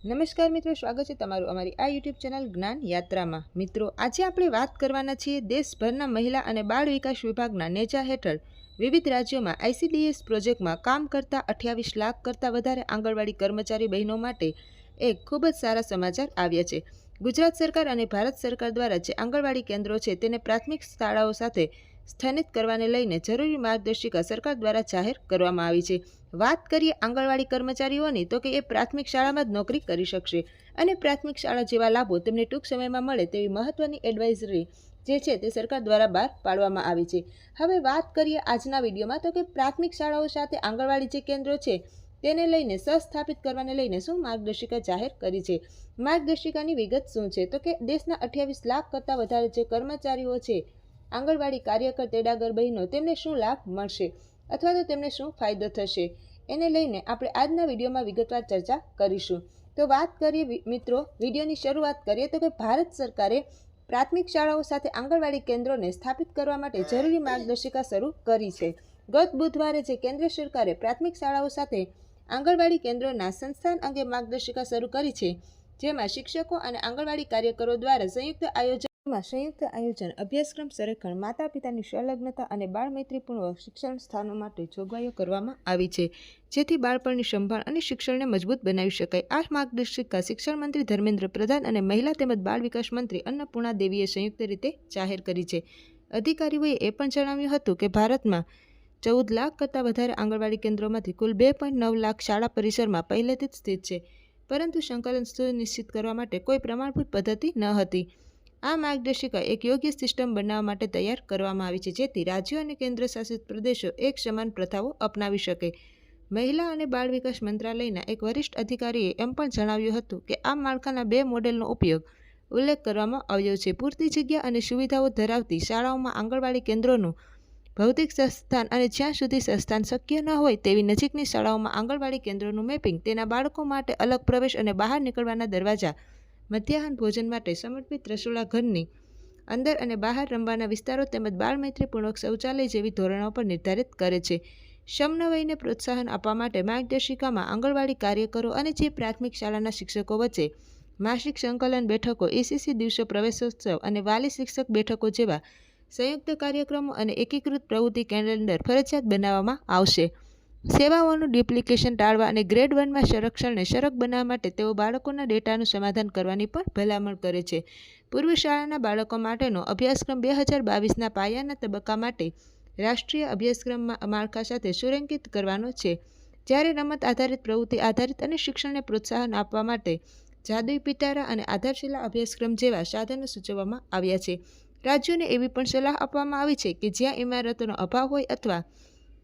નમસ્કાર મિત્રો, સ્વાગત છે તમારું અમારી આ યુટ્યુબ ચેનલ જ્ઞાન યાત્રામાં. મિત્રો, આજે આપણે વાત કરવાના છીએ દેશભરના મહિલા અને બાળ વિકાસ વિભાગના નેજા હેઠળ. વિવિધ રાજ્યોમાં આઈસીડીએસ પ્રોજેક્ટમાં કામ કરતા અઠ્યાવીસ લાખ કરતાં વધારે આંગણવાડી કર્મચારી બહેનો માટે એક ખૂબ જ સારા સમાચાર આવ્યા છે. ગુજરાત સરકાર અને ભારત સરકાર દ્વારા જે આંગણવાડી કેન્દ્રો છે, તેને પ્રાથમિક શાળાઓ સાથે સ્થાનિત કરવાને લઈને જરૂરી માર્ગદર્શિકા સરકાર દ્વારા જાહેર કરવામાં આવી છે. વાત કરીએ આંગણવાડી કર્મચારીઓની, તો કે એ પ્રાથમિક શાળામાં જ નોકરી કરી શકશે અને પ્રાથમિક શાળા જેવા લાભો તેમને ટૂંક સમયમાં મળે તેવી મહત્વની એડવાઇઝરી જે છે તે સરકાર દ્વારા બહાર પાડવામાં આવી છે. હવે વાત કરીએ આજના વિડીયોમાં, તો કે પ્રાથમિક શાળાઓ સાથે આંગણવાડી જે કેન્દ્રો છે, તેને લઈને સહસ્થાપિત કરવાને લઈને શું માર્ગદર્શિકા જાહેર કરી છે? માર્ગદર્શિકાની વિગત શું છે? તો કે દેશના અઠ્યાવીસ લાખ કરતાં વધારે જે કર્મચારીઓ છે આંગણવાડી કાર્યકર તેડાગર બહેનો તેમને શું લાભ મળશે અથવા તો તેમને શું ફાયદો થશે? એને લઈને આપણે આજના વિડીયોમાં વિગતવાર ચર્ચા કરીશું. તો વાત કરીએ મિત્રો, વિડીયોની શરૂઆત કરીએ તો કે ભારત સરકારે પ્રાથમિક શાળાઓ સાથે આંગણવાડી કેન્દ્રોને સ્થાપિત કરવા માટે જરૂરી માર્ગદર્શિકા શરૂ કરી છે. ગત બુધવારે જે કેન્દ્ર સરકારે પ્રાથમિક શાળાઓ સાથે આંગણવાડી કેન્દ્રોના સંસ્થાન અંગે માર્ગદર્શિકા શરૂ કરી છે, જેમાં શિક્ષકો અને આંગણવાડી કાર્યકરો દ્વારા સંયુક્ત આયોજનમાં સંયુક્ત આયોજન અભ્યાસક્રમ સંરક્ષણ માતા પિતાની સંલગ્નતા અને બાળ મૈત્રીપૂર્ણ શિક્ષણ સ્થાનો માટે જોગવાઈઓ કરવામાં આવી છે, જેથી બાળપણની સંભાળ અને શિક્ષણને મજબૂત બનાવી શકાય. આ માર્ગદર્શિકા શિક્ષણ મંત્રી ધર્મેન્દ્ર પ્રધાન અને મહિલા તેમજ બાળ વિકાસ મંત્રી અન્નપૂર્ણા દેવીએ સંયુક્ત રીતે જાહેર કરી છે. અધિકારીઓએ એ પણ જણાવ્યું હતું કે ભારતમાં ચૌદ લાખ કરતાં વધારે આંગણવાડી કેન્દ્રોમાંથી કુલ બે પોઈન્ટ નવ લાખ શાળા પરિસરમાં પહેલેથી જ સ્થિત છે, પરંતુ સંકલન સુનિશ્ચિત કરવા માટે કોઈ પ્રમાણભૂત પદ્ધતિ ન હતી. આ માર્ગદર્શિકા એક યોગ્ય સિસ્ટમ બનાવવા માટે તૈયાર કરવામાં આવી છે, જેથી રાજ્યો અને કેન્દ્રશાસિત પ્રદેશો એક સમાન પ્રથાઓ અપનાવી શકે. મહિલા અને બાળ વિકાસ મંત્રાલયના એક વરિષ્ઠ અધિકારીએ એમ પણ જણાવ્યું હતું કે, આ માળખાના બે મોડેલનો ઉપયોગ ઉલ્લેખ કરવામાં આવ્યો છે. પૂરતી જગ્યા અને સુવિધાઓ ધરાવતી શાળાઓમાં આંગણવાડી કેન્દ્રોનું ભૌતિક સંસ્થાન અને જ્યાં સુધી સંસ્થાન શક્ય ન હોય તેવી નજીકની શાળાઓમાં આંગણવાડી કેન્દ્રોનું મેપિંગ, તેના બાળકો માટે અલગ પ્રવેશ અને બહાર નીકળવાના દરવાજા મધ્યાહન ભોજન માટે સમર્પિત રસોડા ઘરની અંદર અને બહાર રમવાના વિસ્તારો તેમજ બાળમૈત્રીપૂર્વક શૌચાલય જેવી ધોરણો પર નિર્ધારિત કરે છે. સમન્વયને પ્રોત્સાહન આપવા માટે માર્ગદર્શિકામાં આંગણવાડી કાર્યકરો અને જે પ્રાથમિક શાળાના શિક્ષકો વચ્ચે માસિક સંકલન બેઠકો, એસીસી દિવસો પ્રવેશોત્સવ અને વાલી શિક્ષક બેઠકો જેવા સંયુક્ત કાર્યક્રમો અને એકીકૃત પ્રવૃત્તિ કેલેન્ડર ફરજિયાત બનાવવામાં આવશે. સેવાઓનું ડુપ્લિકેશન ટાળવા અને ગ્રેડ વનમાં સંરક્ષણને સરળ બનાવવા માટે તેઓ બાળકોના ડેટાનું સમાધાન કરવાની પણ ભલામણ કરે છે. પૂર્વ શાળાના બાળકો માટેનો અભ્યાસક્રમ બે હજાર બાવીસના પાયાના તબક્કા માટે રાષ્ટ્રીય અભ્યાસક્રમમાં માળખા સાથે સુરેંકિત કરવાનો છે. જ્યારે રમત આધારિત પ્રવૃત્તિ આધારિત અને શિક્ષણને પ્રોત્સાહન આપવા માટે જાદુઈ પિટારા અને આધારશિલા અભ્યાસક્રમ જેવા સાધનો સૂચવવામાં આવ્યા છે. રાજ્યોને એવી પણ સલાહ આપવામાં આવી છે કે જ્યાં ઇમારતોનો અભાવ હોય અથવા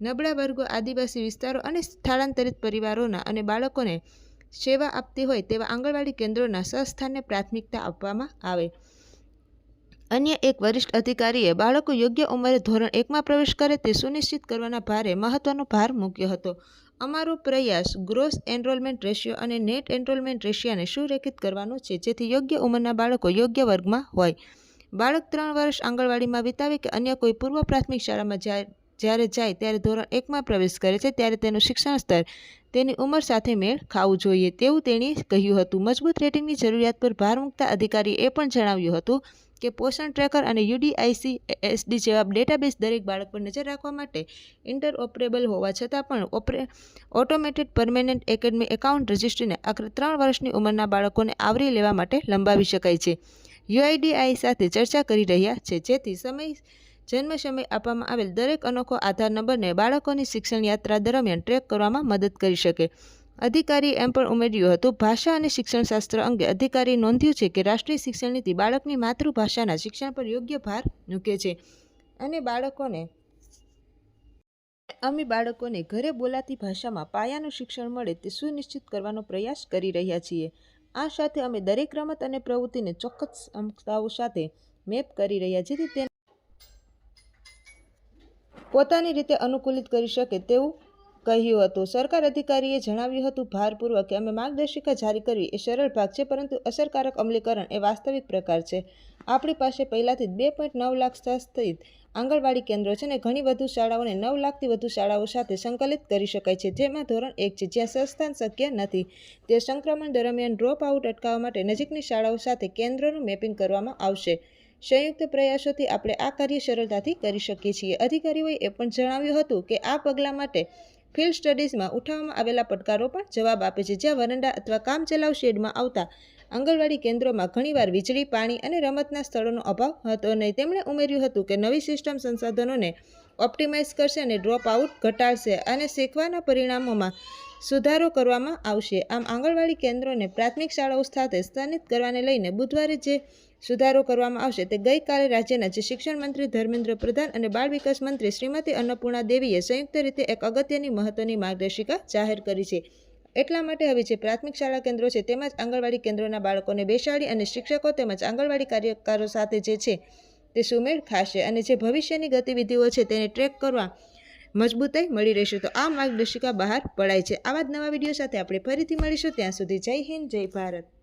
નબળા વર્ગો, આદિવાસી વિસ્તારો અને સ્થળાંતરિત પરિવારોના અને બાળકોને સેવા આપતી હોય તેવા આંગણવાડી કેન્દ્રોના સંસ્થાનને પ્રાથમિકતા આપવામાં આવે. અન્ય એક વરિષ્ઠ અધિકારીએ બાળકો યોગ્ય ઉંમરે ધોરણ એકમાં પ્રવેશ કરે તે સુનિશ્ચિત કરવાના ભારે મહત્વનો ભાર મૂક્યો હતો. અમારો પ્રયાસ ગ્રોસ એનરોલમેન્ટ રેશિયો અને નેટ એનરોલમેન્ટ રેશિયાને સુરેખિત કરવાનો છે, જેથી યોગ્ય ઉંમરના બાળકો યોગ્ય વર્ગમાં હોય. બાળક ત્રણ વર્ષ આંગણવાડીમાં વિતાવે કે અન્ય કોઈ પૂર્વ પ્રાથમિક શાળામાં જાય જ્યારે જાય ત્યારે ધોરણ એકમાં પ્રવેશ કરે છે, ત્યારે તેનું શિક્ષણ સ્તર તેની ઉંમર સાથે મેળ ખાવું જોઈએ તેવું તેણે કહ્યું હતું. મજબૂત રેટિંગની જરૂરિયાત પર ભાર મૂકતા અધિકારીએ એ પણ જણાવ્યું હતું કે પોષણ ટ્રેકર અને યુડીઆઈસી એસડી જેવા ડેટાબેઝ દરેક બાળક પર નજર રાખવા માટે ઇન્ટરઓપરેબલ હોવા છતાં પણ ઓપરે, ઓટોમેટેડ પરમેનન્ટ એકેડમી એકાઉન્ટ રજિસ્ટ્રીને આખરે ત્રણ વર્ષની ઉંમરના બાળકોને આવરી લેવા માટે લંબાવી શકાય છે. યુઆઈડીઆઈ સાથે ચર્ચા કરી રહ્યા છે, જેથી સમય જન્મ સમય આપવામાં આવેલ દરેક અનોખો આધાર નંબરને બાળકોની શિક્ષણ યાત્રા દરમિયાન ટ્રેક કરવામાં મદદ કરી શકે. અધિકારી એમ પણ ઉમેર્યું હતું, ભાષા અને શિક્ષણશાસ્ત્ર અંગે અધિકારીએ નોંધ્યું છે કે રાષ્ટ્રીય શિક્ષણ નીતિ બાળકની માતૃભાષાના શિક્ષણ પર યોગ્ય ભાર મૂકે છે. અને બાળકોને, અમે બાળકોને ઘરે બોલાતી ભાષામાં પાયાનું શિક્ષણ મળે તે સુનિશ્ચિત કરવાનો પ્રયાસ કરી રહ્યા છીએ. આ સાથે અમે દરેક રમત અને પ્રવૃત્તિને ચોક્કસ ક્ષમતાઓ સાથે મેપ કરી રહ્યા જેથી તે પોતાની રીતે અનુકૂલિત કરી શકે તેવું કહ્યું હતું. સરકાર અધિકારીએ જણાવ્યું હતું, ભારપૂર્વક કે અમે માર્ગદર્શિકા જારી કરવી એ સરળ ભાગ છે, પરંતુ અસરકારક અમલીકરણ એ વાસ્તવિક પ્રકાર છે. આપણી પાસે પહેલાંથી જ બે પોઈન્ટ નવ લાખ સ્થિત આંગણવાડી કેન્દ્રો છે અને ઘણી વધુ શાળાઓને નવ લાખથી વધુ શાળાઓ સાથે સંકલિત કરી શકાય છે, જેમાં ધોરણ એક છે, જ્યાં સંસ્થાન શક્ય નથી. તે સંક્રમણ દરમિયાન ડ્રોપ આઉટ અટકાવવા માટે નજીકની શાળાઓ સાથે કેન્દ્રોનું મેપિંગ કરવામાં આવશે. સંયુક્ત પ્રયાસોથી આપણે આ કાર્ય સરળતાથી કરી શકીએ છીએ. અધિકારીઓએ એ પણ જણાવ્યું હતું કે આ પગલાં માટે ફિલ્ડ સ્ટડીઝમાં ઉઠાવવામાં આવેલા પડકારો પણ જવાબ આપે છે. જ્યાં વરંડા અથવા કામચલાઉ શેડમાં આવતા આંગણવાડી કેન્દ્રોમાં ઘણીવાર વીજળી, પાણી અને રમતના સ્થળોનો અભાવ હતો નહીં. તેમણે ઉમેર્યું હતું કે નવી સિસ્ટમ સંસાધનોને ઓપ્ટિમાઇઝ કરશે અને ડ્રોપ આઉટ ઘટાડશે અને શીખવાના પરિણામોમાં સુધારો કરવામાં આવશે. આમ, આંગણવાડી કેન્દ્રોને પ્રાથમિક શાળાઓ સાથે સ્થાનિત કરવાને લઈને બુધવારે જે સુધારો કરવામાં આવશે તે ગઈકાલે રાજ્યના જે શિક્ષણ મંત્રી ધર્મેન્દ્ર પ્રધાન અને બાળ વિકાસ મંત્રી શ્રીમતી અન્નપૂર્ણા દેવીએ સંયુક્ત રીતે એક અગત્યની મહત્વની માર્ગદર્શિકા જાહેર કરી છે. એટલા માટે હવે જે પ્રાથમિક શાળા કેન્દ્રો છે તેમજ આંગણવાડી કેન્દ્રોના બાળકોને બેસાડી અને શિક્ષકો તેમજ આંગણવાડી કાર્યકારો સાથે જે છે તે સુમેળ ખાશે અને જે ભવિષ્યની ગતિવિધિઓ છે તેને ટ્રેક કરવા મજબૂતાઈ મળી રહેશે. તો આ માર્ગદર્શિકા બહાર પડાય છે. આવા જ નવા વીડિયો સાથે આપણે ફરીથી મળીશું. ત્યાં સુધી જય હિન્દ, જય ભારત.